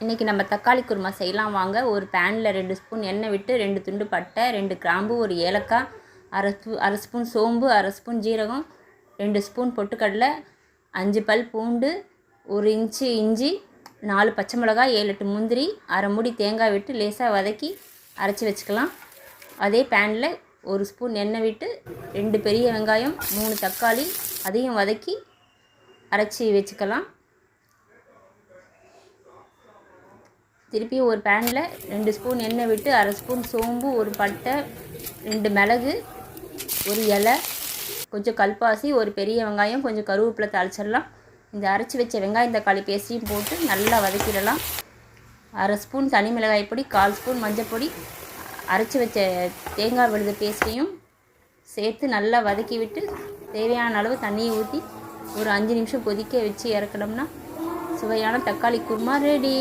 இன்றைக்கி நம்ம தக்காளி குருமா செய்யலாம். வாங்க ஒரு பேனில் ரெண்டு ஸ்பூன் எண்ணெய் விட்டு ரெண்டு துண்டு பட்டை ரெண்டு கிராம்பு ஒரு ஏலக்காய் அரை ஸ்பூ அரை ஸ்பூன் சோம்பு அரை ஸ்பூன் ஜீரகம் ரெண்டு ஸ்பூன் பொட்டுக்கடலை அஞ்சு பல் பூண்டு ஒரு இன்ச்சு இஞ்சி நாலு பச்சை மிளகாய் ஏழு எட்டு முந்திரி அரை மூடி தேங்காய் விட்டு லேசாக வதக்கி அரைச்சி வச்சுக்கலாம். அதே பேனில் ஒரு ஸ்பூன் எண்ணெய் விட்டு ரெண்டு பெரிய வெங்காயம் மூணு தக்காளி அதையும் வதக்கி அரைச்சி வச்சுக்கலாம். திருப்பி ஒரு பேனில் ரெண்டு ஸ்பூன் எண்ணெய் விட்டு அரை ஸ்பூன் சோம்பு ஒரு பட்டை ரெண்டு மிளகு ஒரு இலை கொஞ்சம் கல்பாசி ஒரு பெரிய வெங்காயம் கொஞ்சம் கருவேப்பிலை தாளிச்சிடலாம். இந்த அரைச்சி வச்ச வெங்காயம் தக்காளி பேஸ்ட்டையும் போட்டு நல்லா வதக்கிடலாம். அரை ஸ்பூன் தனி மிளகாய் பொடி கால் ஸ்பூன் மஞ்சள் பொடி அரைச்சி வச்ச தேங்காய் விழுத பேஸ்ட்டையும் சேர்த்து நல்லா வதக்கி விட்டு தேவையான அளவு தண்ணியை ஊற்றி ஒரு அஞ்சு நிமிஷம் கொதிக்க வச்சு இறக்கணும்னா சுவையான தக்காளி குருமா ரெடி